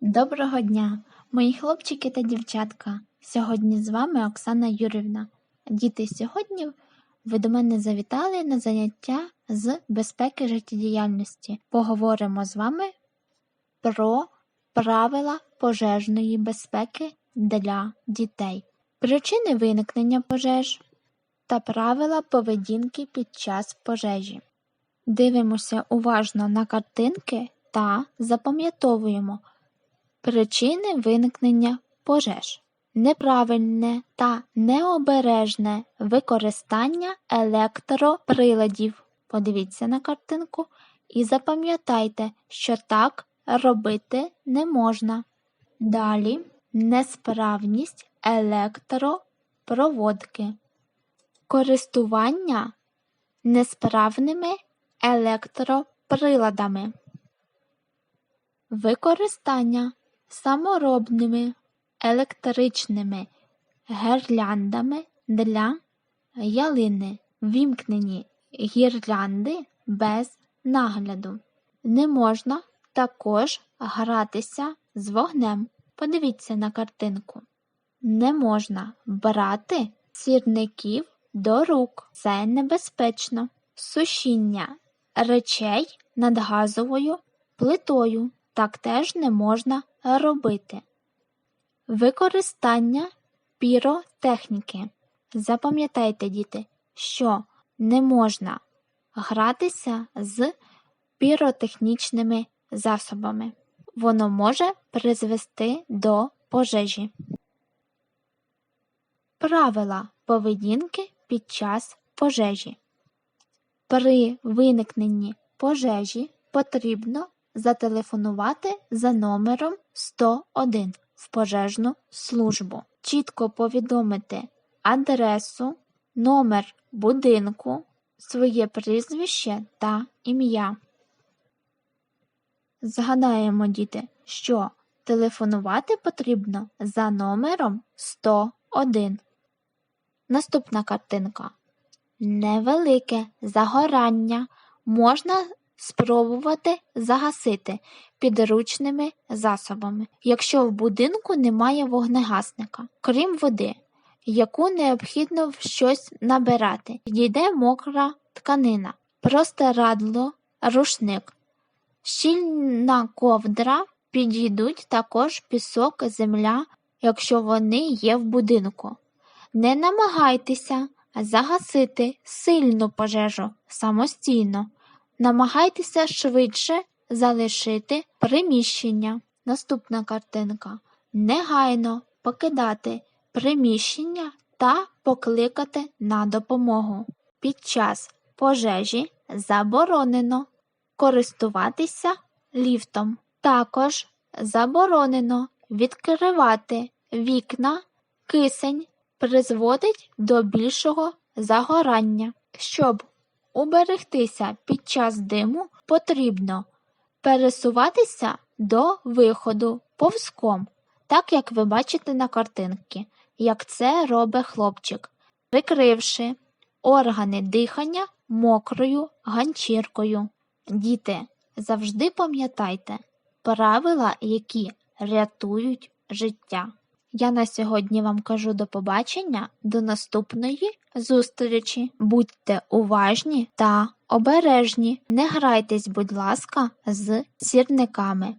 Доброго дня, мої хлопчики та дівчатка. Сьогодні з вами Оксана Юрівна. Діти, сьогодні ви до мене завітали на заняття з безпеки життєдіяльності. Поговоримо з вами про правила пожежної безпеки для дітей, причини виникнення пожеж та правила поведінки під час пожежі. Дивимося уважно на картинки та запам'ятовуємо причини виникнення пожеж. Неправильне та необережне використання електроприладів. Подивіться на картинку і запам'ятайте, що так робити не можна. Далі несправність електропроводки. Користування несправними електроприладами. Використання саморобними електричними гірляндами для ялини. Вімкнені гірлянди без нагляду. Не можна також гратися з вогнем. Подивіться на картинку. Не можна брати сірників до рук. Це небезпечно. Сушіння речей над газовою плитою. Так теж не можна робити. Використання піротехніки. Запам'ятайте, діти, що не можна гратися з піротехнічними засобами. Воно може призвести до пожежі. Правила поведінки під час пожежі. При виникненні пожежі потрібно зателефонувати за номером 101 в пожежну службу, чітко повідомити адресу, номер будинку, своє прізвище та ім'я. Згадаємо, діти, що телефонувати потрібно за номером 101. Наступна картинка. Невелике загорання можна спробувати загасити підручними засобами, якщо в будинку немає вогнегасника, крім води, яку необхідно в щось набирати. Підійде мокра тканина, простирадло, рушник, щільна ковдра, підійдуть також пісок, земля, якщо вони є в будинку. Не намагайтеся загасити сильну пожежу самостійно. Намагайтеся швидше залишити приміщення. Наступна картинка. Негайно покидати приміщення та покликати на допомогу. Під час пожежі заборонено користуватися ліфтом. Також заборонено відкривати вікна, кисень призводить до більшого загорання. Щоб уберегтися під час диму, потрібно пересуватися до виходу повзком, так як ви бачите на картинці, як це робить хлопчик, прикривши органи дихання мокрою ганчіркою. Діти, завжди пам'ятайте правила, які рятують життя. Я на сьогодні вам кажу до побачення, до наступної зустрічі. Будьте уважні та обережні. Не грайтесь, будь ласка, з сірниками.